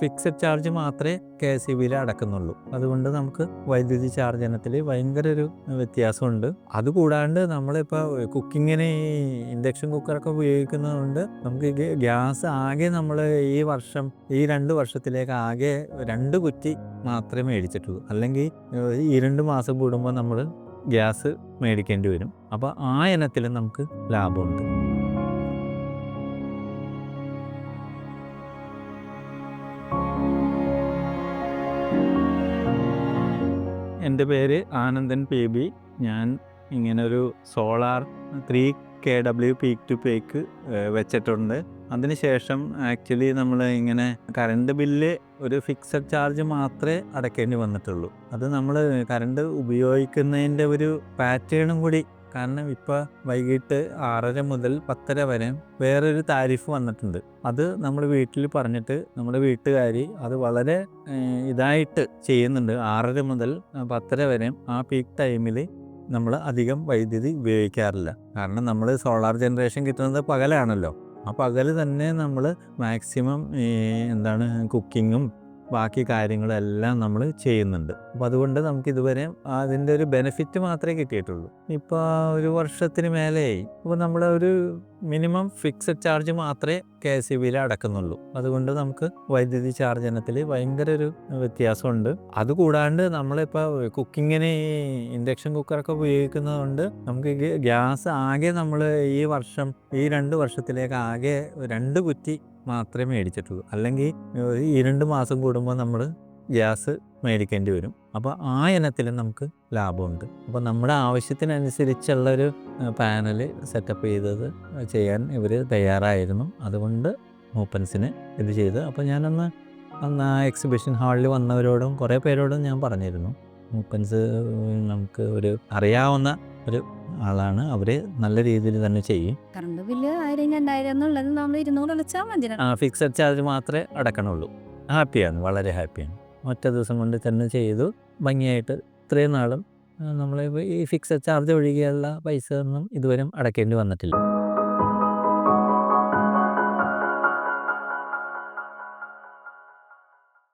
Fixed charge മാത്രമേ K S E ബിയിൽ അടക്കുന്നുള്ളൂ. അതുകൊണ്ട് നമുക്ക് വൈദ്യുതി ചാർജ് ഇനത്തിൽ ഭയങ്കര ഒരു വ്യത്യാസമുണ്ട് അതുകൂടാണ്ട് നമ്മളിപ്പോൾ കുക്കിങ്ങിന് ഇൻഡക്ഷൻ കുക്കറൊക്കെ ഉപയോഗിക്കുന്നതുകൊണ്ട് നമുക്ക് ഗ്യാസ് ആകെ നമ്മൾ ഈ വർഷം ഈ രണ്ട് വർഷത്തിലേക്ക് ആകെ രണ്ട് കുറ്റി മാത്രമേ മേടിച്ചിട്ടുള്ളൂ. അല്ലെങ്കിൽ ഈ രണ്ട് മാസം കൂടുമ്പോൾ നമ്മൾ ഗ്യാസ് മേടിക്കേണ്ടി വരും. അപ്പോൾ ആ ഇനത്തിൽ നമുക്ക് ലാഭമുണ്ട്. എന്റെ പേര് ആനന്ദൻ പി ബി. ഞാൻ ഇങ്ങനൊരു solar three K W peak to peak വെച്ചിട്ടുണ്ട്. അതിനുശേഷം ആക്ച്വലി നമ്മൾ ഇങ്ങനെ കറണ്ട് ബില്ല് ഒരു ഫിക്സഡ് ചാർജ് മാത്രമേ അടയ്ക്കേണ്ടി വന്നിട്ടുള്ളൂ. അത് നമ്മൾ കറണ്ട് ഉപയോഗിക്കുന്നതിന്റെ ഒരു പാറ്റേണും കൂടി കാരണം ഇപ്പോൾ വൈകിട്ട് ആറര മുതൽ പത്തര വരെ വേറൊരു താരിഫ് വന്നിട്ടുണ്ട്. അത് നമ്മൾ വീട്ടിൽ പറഞ്ഞിട്ട് നമ്മുടെ വീട്ടുകാർ അത് വളരെ ഇതായിട്ട് ചെയ്യുന്നുണ്ട്. ആറര മുതൽ പത്തര വരെ ആ പീക്ക് ടൈമിൽ നമ്മൾ അധികം വൈദ്യുതി ഉപയോഗിക്കാറില്ല. കാരണം നമ്മൾ സോളാർ ജനറേഷൻ കിട്ടുന്നത് പകലാണല്ലോ. ആ പകൽ തന്നെ നമ്മൾ മാക്സിമം എന്താണ് കുക്കിങ്ങും ബാക്കി കാര്യങ്ങളെല്ലാം നമ്മൾ ചെയ്യുന്നുണ്ട്. അപ്പോൾ അതുകൊണ്ട് നമുക്ക് ഇതുവരെ അതിന്റെ ഒരു ബെനിഫിറ്റ് മാത്രമേ കിട്ടിയിട്ടുള്ളൂ. ഇപ്പോൾ ഒരു വർഷത്തിന് മേലെയായി. അപ്പോൾ നമ്മൾ ഒരു മിനിമം ഫിക്സഡ് ചാർജ് മാത്രമേ കെ എസ് ഇ ബിയിൽ അടക്കുന്നുള്ളൂ. അതുകൊണ്ട് നമുക്ക് വൈദ്യുതി ചാർജ് ഇനത്തിൽ ഭയങ്കര ഒരു വ്യത്യാസമുണ്ട്. അതുകൂടാണ്ട് നമ്മളിപ്പോൾ കുക്കിങ്ങിന് ഇൻഡക്ഷൻ കുക്കറൊക്കെ ഉപയോഗിക്കുന്നതുകൊണ്ട് നമുക്ക് ഗ്യാസ് ആകെ നമ്മൾ ഈ വർഷം ഈ രണ്ട് വർഷത്തിലേക്ക് ആകെ രണ്ട് കുറ്റി മാത്രമേ മേടിച്ചിട്ടുള്ളൂ. അല്ലെങ്കിൽ ഈ രണ്ട് മാസം കൂടുമ്പോൾ നമ്മൾ ഗ്യാസ് മേടിക്കേണ്ടി വരും. അപ്പോൾ ആ ഇനത്തിൽ നമുക്ക് ലാഭമുണ്ട്. അപ്പോൾ നമ്മുടെ ആവശ്യത്തിനനുസരിച്ചുള്ളൊരു പാനൽ സെറ്റപ്പ് ചെയ്തത് ചെയ്യാൻ ഇവർ തയ്യാറായിരുന്നു. അതുകൊണ്ട് മൂപ്പൻസിന് ഇത് ചെയ്ത് അപ്പോൾ ഞാനന്ന് അന്ന് ആ എക്സിബിഷൻ ഹാളിൽ വന്നവരോടും കുറേ പേരോടും ഞാൻ പറഞ്ഞിരുന്നു. മൂപ്പൻസ് നമുക്ക് ഒരു അറിയാവുന്ന ഒരു ആളാണ്. അവർ നല്ല രീതിയിൽ തന്നെ ചെയ്യും. കറണ്ട് ബില്ല് ആയിരം രണ്ടായിരം എന്നുള്ളത് നമ്മൾ ഇരുന്നൂറ് വിളിച്ചാൽ മതി. ആ ഫിക്സഡ് ചാർജ് മാത്രമേ അടക്കണുള്ളൂ. ഹാപ്പിയാണ് വളരെ ഹാപ്പിയാണ് ഒറ്റ ദിവസം കൊണ്ട് തന്നെ ചെയ്തു. ഭംഗിയായിട്ട് ഇത്രയും നാളും നമ്മൾ ഈ ഫിക്സഡ് ചാർജ് ഒഴികെയുള്ള പൈസ ഒന്നും ഇതുവരെ അടക്കേണ്ടി വന്നിട്ടില്ല.